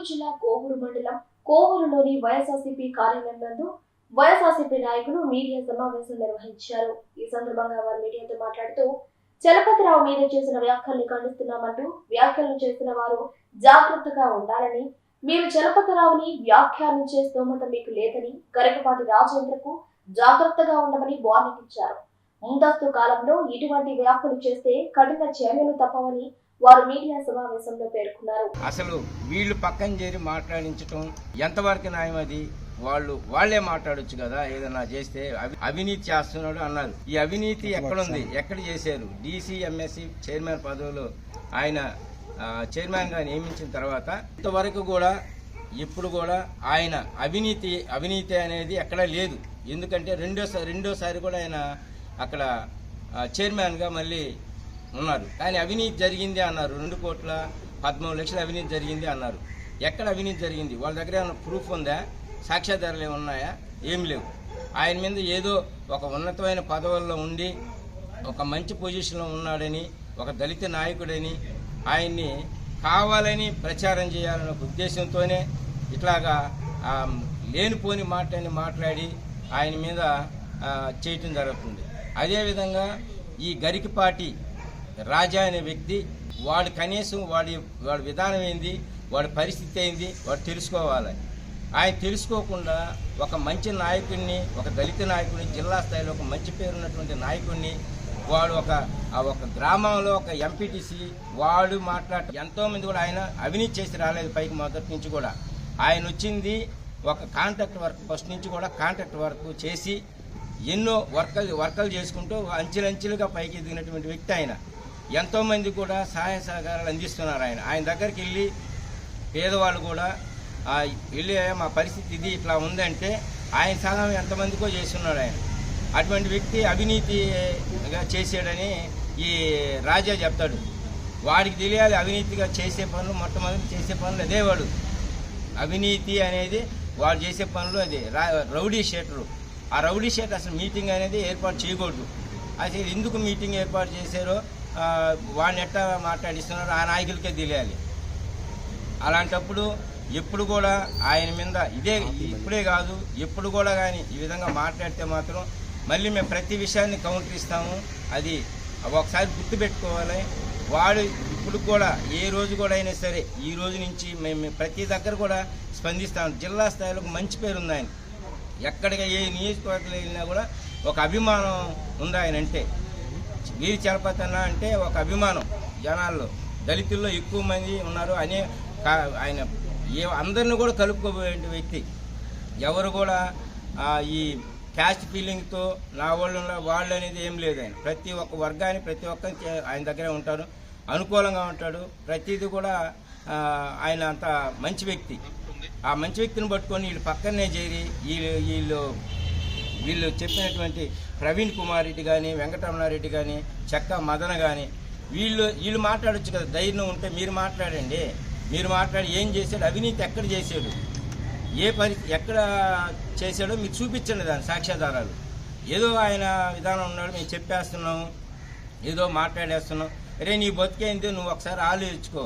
నెల్లూరు జిల్లా కోవూరు మండలం కోవూరులోని వైఎస్ఆర్సీపీ కార్యాలయం నందు వైఎస్ఆర్సీపీ నాయకులు మీడియా సమావేశం నిర్వహించారు. ఈ సందర్భంగా వారు మీడియాతో మాట్లాడుతూ చలపతిరావు మీద చేసిన వ్యాఖ్యల్ని ఖండిస్తున్నామంటూ వ్యాఖ్యలు చేసిన వారు జాగ్రత్తగా ఉండాలని మీరు చలపతిరావుని వ్యాఖ్యానించే స్తోమత మీకు లేదని గరికపాటి రాజేంద్రకు జాగ్రత్తగా ఉండమని వార్నింగ్ ఇచ్చారు. ముందస్తు కాలంలో ఇటువంటి వ్యాఖ్యలు చేస్తే కఠిన చర్యలు తప్పవని వారు మీడియా సమావేశంలో పేర్కొన్నారు. అసలు వీళ్ళు పక్కన చేరి మాట్లాడించటం ఎంతవరకు న్యాయం అది? వాళ్ళు వాళ్ళే మాట్లాడొచ్చు కదా ఏదైనా చేస్తే అవి- అవినీతి చేస్తున్నాడు అన్నారు. ఈ అవినీతి ఎక్కడుంది ఎక్కడ చేశారు? డీసీ ఎంఎస్సి చైర్మన్ పదవులు ఆయన చైర్మన్గా నియమించిన తర్వాత ఇంతవరకు కూడా ఇప్పుడు కూడా ఆయన అవినీతి అవినీతి అనేది ఎక్కడా లేదు. ఎందుకంటే రెండోసారి రెండోసారి కూడా ఆయన అక్కడ ఆ, చైర్మన్గా మళ్ళీ ఉన్నారు. కానీ అవినీతి జరిగింది అన్నారు. రెండు కోట్ల పదమూడు లక్షల అవినీతి జరిగింది అన్నారు. ఎక్కడ అవినీతి జరిగింది? వాళ్ళ దగ్గర ఏమైనా ప్రూఫ్ ఉందా? సాక్ష్యాధారాలు ఉన్నాయా? ఏం లేవు. ఆయన మీద ఏదో ఒక ఉన్నతమైన పదవుల్లో ఉండి ఒక మంచి పొజిషన్లో ఉన్నాడని ఒక దళిత నాయకుడని ఆయన్ని కావాలని ప్రచారం చేయాలనే ఉద్దేశంతోనే ఇట్లాగా లేనిపోని మాటని మాట్లాడి ఆయన మీద చేయటం జరుగుతుంది. అదేవిధంగా ఈ గరికిపాటి రాజా అనే వ్యక్తి వాడు కనీసం వాడి వాడి విధానం ఏంది వాడి పరిస్థితి ఏంది వాడు తెలుసుకోవాలి. ఆయన తెలుసుకోకుండా ఒక మంచి నాయకుడిని ఒక దళిత నాయకుడిని జిల్లా స్థాయిలో ఒక మంచి పేరున్నటువంటి నాయకుడిని వాడు ఒక ఆ ఒక గ్రామంలో ఒక ఎంపీటీసీ వాడు మాట్లాడ ఎంతోమంది కూడా ఆయన అవినీతి చేసి రాలేదు పైకి మొదటి నుంచి కూడా. ఆయన వచ్చింది ఒక కాంట్రాక్ట్ వర్క్ ఫస్ట్ నుంచి కూడా కాంట్రాక్ట్ వర్క్ చేసి ఎన్నో వర్కలు వర్కలు చేసుకుంటూ అంచెలంచెలుగా పైకి ఎదిగినటువంటి వ్యక్తి ఆయన. ఎంతోమంది కూడా సహాయ సహకారాలు అందిస్తున్నారు ఆయన. ఆయన దగ్గరికి వెళ్ళి పేదవాళ్ళు కూడా వెళ్ళి మా పరిస్థితి ఇది ఇట్లా ఉందంటే ఆయన సహాయం ఎంతమందికో చేస్తున్నాడు ఆయన. అటువంటి వ్యక్తి అవినీతిగా చేసాడని ఈ రాజా చెప్తాడు. వాడికి తెలియాలి అవినీతిగా చేసే పనులు మొట్టమొదటి చేసే పనులు అదే వాడు. అవినీతి అనేది వాడు చేసే పనులు అది. రా- రౌడీ షేటరు. ఆ రౌడీ షేట్ అసలు మీటింగ్ అనేది ఏర్పాటు చేయకూడదు. అసలు ఎందుకు మీటింగ్ ఏర్పాటు చేశారో వాళ్ళు వాడిని ఎట్టా మాట్లాడిస్తున్నారో ఆ నాయకులకే తెలియాలి. అలాంటప్పుడు ఎప్పుడు కూడా ఆయన మీద ఇదే ఇప్పుడే కాదు ఎప్పుడు కూడా కానీ ఈ విధంగా మాట్లాడితే మాత్రం మళ్ళీ మేము ప్రతి విషయాన్ని కౌంటర్ ఇస్తాము. అది ఒకసారి గుర్తుపెట్టుకోవాలి. వాడు ఇప్పుడు కూడా ఏ రోజు కూడా అయినా సరే ఈ రోజు నుంచి మేము ప్రతి దగ్గర కూడా స్పందిస్తాం. జిల్లా స్థాయిలో మంచి పేరు ఉంది ఆయన. ఎక్కడికి ఏ నియోజకవర్గంలో వెళ్ళినా కూడా ఒక అభిమానం ఉంది ఆయన అంటే. వీరి చలపతన్న అంటే ఒక అభిమానం జనాల్లో. దళితుల్లో ఎక్కువ మంది ఉన్నారు అనే ఆయన ఏ అందరిని కూడా కలుపుకోబోయే వ్యక్తి. ఎవరు కూడా ఈ క్యాస్ట్ ఫీలింగ్తో నా వాళ్ళు వాళ్ళు అనేది ఏం లేదు ఆయన. ప్రతి ఒక్క వర్గాన్ని ప్రతి ఒక్కరికి ఆయన దగ్గరే ఉంటారు. అనుకూలంగా ఉంటాడు. ప్రతిదీ కూడా ఆయన అంత మంచి వ్యక్తి. ఆ మంచి వ్యక్తిని పట్టుకొని వీళ్ళు పక్కనే చేరి వీళ్ళు వీళ్ళు వీళ్ళు చెప్పినటువంటి ప్రవీణ్ కుమార్ రెడ్డి కానీ వెంకటరమణారెడ్డి కానీ చెక్క మదన కానీ వీళ్ళు వీళ్ళు మాట్లాడొచ్చు కదా ధైర్యం ఉంటే మీరు మాట్లాడండి. మీరు మాట్లాడి ఏం చేశాడు అవినీతి ఎక్కడ చేశాడు? ఏ పరి ఎక్కడ చేశాడో మీరు చూపించండి దాని సాక్ష్యాధారాలు. ఏదో ఆయన విధానం ఉన్నాడు మేము చెప్పేస్తున్నాము ఏదో మాట్లాడేస్తున్నాం. రే నీ బతికేంది నువ్వు ఒకసారి ఆలోచించుకో.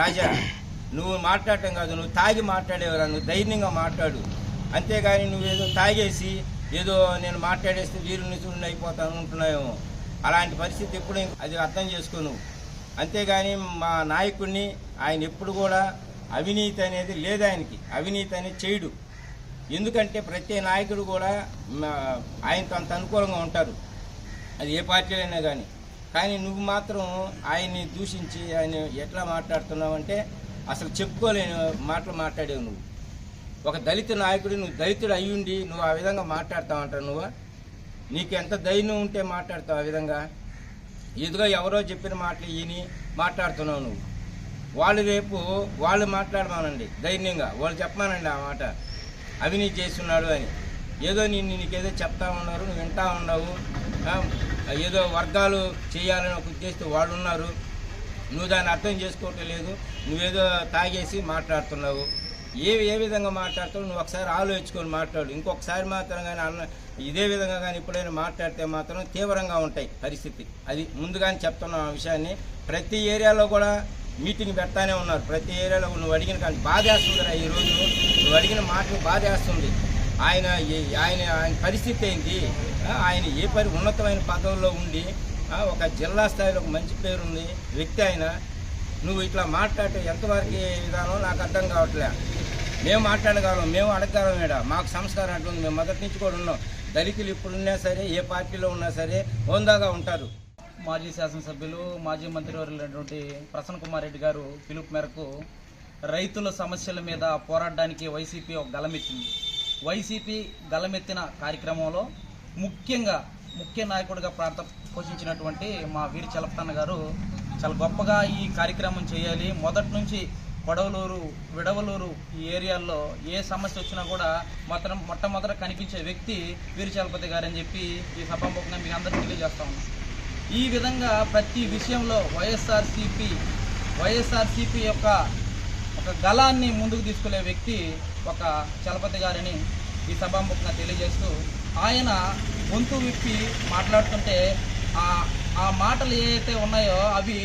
రాజా నువ్వు మాట్లాడటం కాదు నువ్వు తాగి మాట్లాడేవరా నువ్వు ధైర్యంగా మాట్లాడు. అంతేగాని నువ్వేదో తాగేసి ఏదో నేను మాట్లాడేస్తే వీరుని చూడండి అయిపోతాను ఉంటున్నాయేమో. అలాంటి పరిస్థితి ఎప్పుడు అది అర్థం చేసుకో నువ్వు అంతేగాని మా నాయకుడిని ఆయన ఎప్పుడు కూడా అవినీతి అనేది లేదు ఆయనకి. అవినీతి అనేది చేయడు. ఎందుకంటే ప్రతి నాయకుడు కూడా మా- అంత అనుకూలంగా ఉంటారు. అది ఏ పార్టీలైనా కానీ కానీ నువ్వు మాత్రం ఆయన్ని దూషించి ఆయన ఎట్లా మాట్లాడుతున్నావు అంటే అసలు చెప్పుకోలేని మాటలు మాట్లాడేవు నువ్వు. ఒక దళిత నాయకుడు నువ్వు దళితుడు అయ్యుండి నువ్వు ఆ విధంగా మాట్లాడతావంటావు నువ్వు? నీకు ఎంత ధైర్యం ఉంటే మాట్లాడతావు ఆ విధంగా? ఇదిగో ఎవరో చెప్పిన మాటలు ఈని మాట్లాడుతున్నావు నువ్వు. వాళ్ళు రేపు వాళ్ళు మాట్లాడమానండి ధైర్యంగా. వాళ్ళు చెప్పమానండి ఆ మాట. అవినీతి చేస్తున్నాడు అని. ఏదో నేను నీకేదో చెప్తా ఉన్నారు నువ్వు వింటా ఉన్నావు ఏదో వర్గాలు చేయాలని ఒక ఉద్దేశంతో వాళ్ళు ఉన్నారు. నువ్వు దాన్ని అర్థం చేసుకోవటం లేదు. నువ్వేదో తాగేసి మాట్లాడుతున్నావు. ఏవి ఏ విధంగా మాట్లాడుతావు? నువ్వు ఒకసారి ఆలోచించుకొని మాట్లాడు. ఇంకొకసారి మాత్రం కానీ అన్న ఇదే విధంగా కానీ ఎప్పుడైనా మాట్లాడితే మాత్రం తీవ్రంగా ఉంటాయి పరిస్థితి. అది ముందుగానే చెప్తున్నాం ఆ విషయాన్ని. ప్రతి ఏరియాలో కూడా మీటింగ్ పెడతానే ఉన్నారు. ప్రతి ఏరియాలో నువ్వు అడిగిన కానీ బాధేస్తుందిరా ఈరోజు నువ్వు అడిగిన మాటలు బాధేస్తుంది. ఆయన ఆయన ఆయన పరిస్థితి ఏంటి? ఆయన ఏ పరి ఉన్నతమైన పదవుల్లో ఉండి ఒక జిల్లా స్థాయిలో ఒక మంచి పేరుంది వ్యక్తి ఆయన. నువ్వు ఇట్లా మాట్లాడే ఎంతవరకు విధానం? నాకు అర్థం కావట్లే. మేము మాట్లాడగలం మేము అడగగలం మేడ. మాకు సంస్కారం అట్లుంది. మేము మొదటి నుంచి కూడా ఉన్నాం. దళితులు ఇప్పుడున్నా సరే ఏ పార్టీలో ఉన్నా సరే హోందాగా ఉంటారు. మాజీ శాసనసభ్యులు మాజీ మంత్రివర్యులైనటువంటి ప్రసన్న కుమార్ రెడ్డి గారు పిలుపు మేరకు రైతుల సమస్యల మీద పోరాడడానికి వైసీపీ ఒక గలమెత్తింది. వైసీపీ గలమెత్తిన కార్యక్రమంలో ముఖ్యంగా ముఖ్య నాయకుడిగా ప్రాంత పోషించినటువంటి మా వీరి చలపతన్న గారు చాలా గొప్పగా ఈ కార్యక్రమం చేయాలి. మొదటి నుంచి కొడవలూరు విడవలూరు ఈ ఏరియాల్లో ఏ సమస్య వచ్చినా కూడా మొత్తం మొట్టమొదట కనిపించే వ్యక్తి వీరి చలపతి గారని చెప్పి ఈ సభాముఖంగా మీకు అందరికీ తెలియజేస్తా ఉన్నాం. ఈ విధంగా ప్రతి విషయంలో వైఎస్ఆర్సిపి వైఎస్ఆర్సిపి యొక్క ఒక గళాన్ని ముందుకు తీసుకునే వ్యక్తి ఒక చలపతి గారిని ఈ సభాముఖంగా తెలియజేస్తూ ఆయన గొంతు విప్పి మాట్లాడుతుంటే ఆ ఆ మాటలు ఏవైతే ఉన్నాయో అవి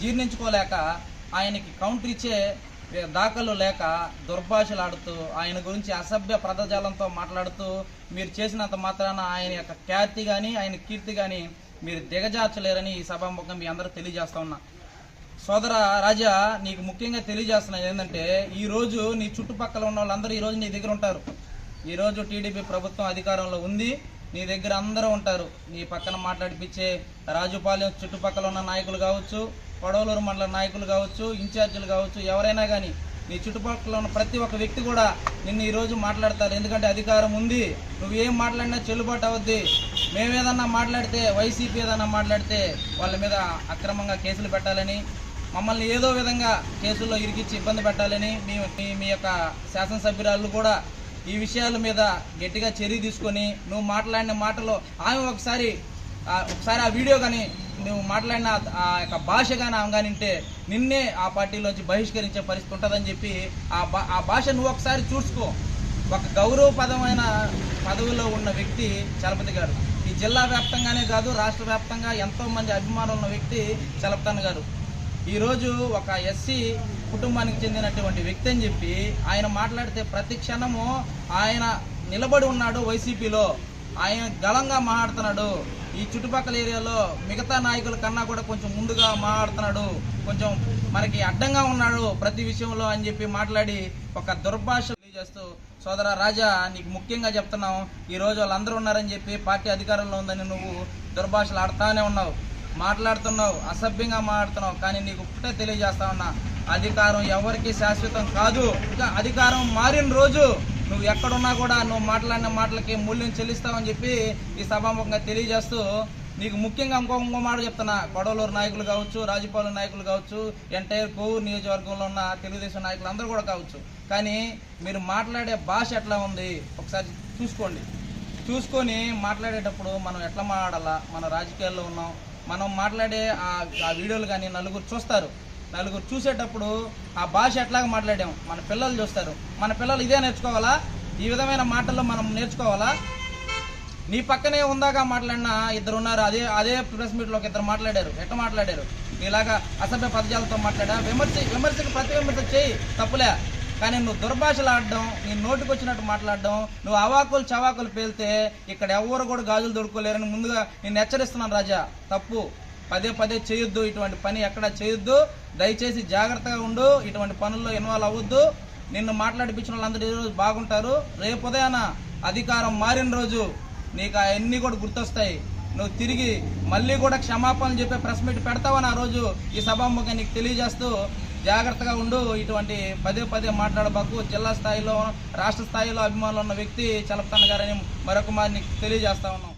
జీర్ణించుకోలేక ఆయనకి కౌంటర్ ఇచ్చే దాఖలు లేక దుర్భాషలాడుతూ ఆయన గురించి అసభ్య పదజాలంతో మాట్లాడుతూ మీరు చేసినంత మాత్రాన ఆయన యొక్క ఖ్యాతి కానీ ఆయన కీర్తి కానీ మీరు దిగజార్చలేరని ఈ సభాముఖం మీ అందరూ తెలియజేస్తా ఉన్నా. సోదర రాజా నీకు ముఖ్యంగా తెలియజేస్తున్నది ఏంటంటే ఈ రోజు నీ చుట్టుపక్కల ఉన్న వాళ్ళందరూ ఈ రోజు నీ దగ్గర ఉంటారు. ఈరోజు టీడీపీ ప్రభుత్వం అధికారంలో ఉంది నీ దగ్గర అందరూ ఉంటారు. నీ పక్కన మాట్లాడిపించే రాజుపాలెం చుట్టుపక్కల ఉన్న నాయకులు కావచ్చు పడవలూరు మండల నాయకులు కావచ్చు ఇన్ఛార్జీలు కావచ్చు ఎవరైనా కానీ నీ చుట్టుపక్కల ఉన్న ప్రతి ఒక్క వ్యక్తి కూడా నిన్ను ఈరోజు మాట్లాడతారు. ఎందుకంటే అధికారం ఉంది. నువ్వు ఏం మాట్లాడినా చెల్లుబాటు అవుద్ది. మేమేదన్నా మాట్లాడితే వైసీపీ ఏదన్నా మాట్లాడితే వాళ్ళ మీద అక్రమంగా కేసులు పెట్టాలని మమ్మల్ని ఏదో విధంగా కేసుల్లో ఇరికిచ్చి ఇబ్బంది పెట్టాలని మీ మీ- మీ యొక్క శాసనసభ్యురాలు కూడా ఈ విషయాల మీద గట్టిగా చర్య తీసుకొని నువ్వు మాట్లాడిన మాటలో ఆమె ఒకసారి ఒకసారి ఆ వీడియో కానీ నువ్వు మాట్లాడిన ఆ- యొక్క భాష కానీ అవగానింటే ఉంటే నిన్నే ఆ పార్టీలోంచి బహిష్కరించే పరిస్థితి ఉంటుందని చెప్పి ఆ భా ఆ భాష నువ్వు ఒకసారి చూసుకో. ఒక గౌరవపదమైన పదవిలో ఉన్న వ్యక్తి చలపతి గారు. ఈ జిల్లా వ్యాప్తంగానే కాదు రాష్ట్ర వ్యాప్తంగా ఎంతో మంది అభిమానులు ఉన్న వ్యక్తి చలపతన్ గారు. ఈరోజు ఒక ఎస్సీ కుటుంబానికి చెందినటువంటి వ్యక్తి అని చెప్పి ఆయన మాట్లాడితే ప్రతి క్షణము ఆయన నిలబడి ఉన్నాడు వైసీపీలో. ఆయన గలంగా మాట్లాడుతున్నాడు. ఈ చుట్టుపక్కల ఏరియాలో మిగతా నాయకుల కన్నా కూడా కొంచెం ముందుగా మాట్లాడుతున్నాడు. కొంచెం మనకి అడ్డంగా ఉన్నాడు ప్రతి విషయంలో అని చెప్పి మాట్లాడి ఒక దుర్భాష తెలియజేస్తూ సోదర రాజా నీకు ముఖ్యంగా చెప్తున్నాం ఈ రోజు వాళ్ళందరూ ఉన్నారని చెప్పి పార్టీ అధికారంలో ఉందని నువ్వు దుర్భాషలు ఆడుతానే ఉన్నావు మాట్లాడుతున్నావు అసభ్యంగా మాట్లాడుతున్నావు కానీ నీకు ఒకటే తెలియజేస్తా ఉన్నా అధికారం ఎవరికి శాశ్వతం కాదు. ఇంకా అధికారం మారిన రోజు నువ్వు ఎక్కడున్నా కూడా నువ్వు మాట్లాడిన మాటలకి మూల్యం చెల్లిస్తావని చెప్పి ఈ సభాముఖంగా తెలియజేస్తూ నీకు ముఖ్యంగా ఇంకో ఇంకో మాట చెప్తున్నా. కొడవలూరు నాయకులు కావచ్చు రాజపాలెం నాయకులు కావచ్చు ఎంటైర్ కోవూరు నియోజకవర్గంలో ఉన్న తెలుగుదేశం నాయకులు అందరూ కూడా కావచ్చు. కానీ మీరు మాట్లాడే భాష ఎట్లా ఉంది? ఒకసారి చూసుకోండి. చూసుకొని మాట్లాడేటప్పుడు మనం ఎట్లా మాట్లాడాలా? మన రాజకీయాల్లో ఉన్నాం. మనం మాట్లాడే ఆ వీడియోలు కానీ నలుగురు చూస్తారు. నలుగురు చూసేటప్పుడు ఆ భాష ఎట్లాగ మాట్లాడాం మన పిల్లలు చూస్తారు. మన పిల్లలు ఇదే నేర్చుకోవాలా? ఈ విధమైన మాటల్లో మనం నేర్చుకోవాలా? నీ పక్కనే ఉందాక మాట్లాడిన ఇద్దరు ఉన్నారు. అదే అదే ప్రెస్ మీట్లో ఒక ఇద్దరు మాట్లాడారు. ఎట్లా మాట్లాడారు? నీలాగా అసభ్య పదజాలతో మాట్లాడా? విమర్శ విమర్శకు ప్రతి విమర్శ చేయి. తప్పులే. కానీ నువ్వు దుర్భాషలు ఆడడం నీ నోటికి వచ్చినట్టు మాట్లాడడం నువ్వు అవాకులు చవాకులు పేలితే ఇక్కడ ఎవరు కూడా గాజులు దొడుకోలేరని ముందుగా నేను హెచ్చరిస్తున్నాను రాజా. తప్పు. పదే పదే చేయొద్దు ఇటువంటి పని ఎక్కడ చేయొద్దు. దయచేసి జాగ్రత్తగా ఉండు ఇటువంటి పనుల్లో ఇన్వాల్వ్ అవ్వద్దు. నిన్ను మాట్లాడిపించిన వాళ్ళందరూ ఈ రోజు బాగుంటారు. రేపు ఉదయాన అధికారం మారిన రోజు నీకు అవన్నీ కూడా గుర్తొస్తాయి. నువ్వు తిరిగి మళ్ళీ కూడా క్షమాపణలు చెప్పే ప్రెస్ మీట్ పెడతావని ఆ రోజు ఈ సభాముఖం నీకు తెలియజేస్తూ జాగ్రత్తగా ఉండు. ఇటువంటి పదే పదే మాట్లాడబాకు. జిల్లా స్థాయిలో రాష్ట్ర స్థాయిలో అభిమానులు ఉన్న వ్యక్తి చలపతన్న గారని మరొక మారి నీకు తెలియజేస్తా ఉన్నాం.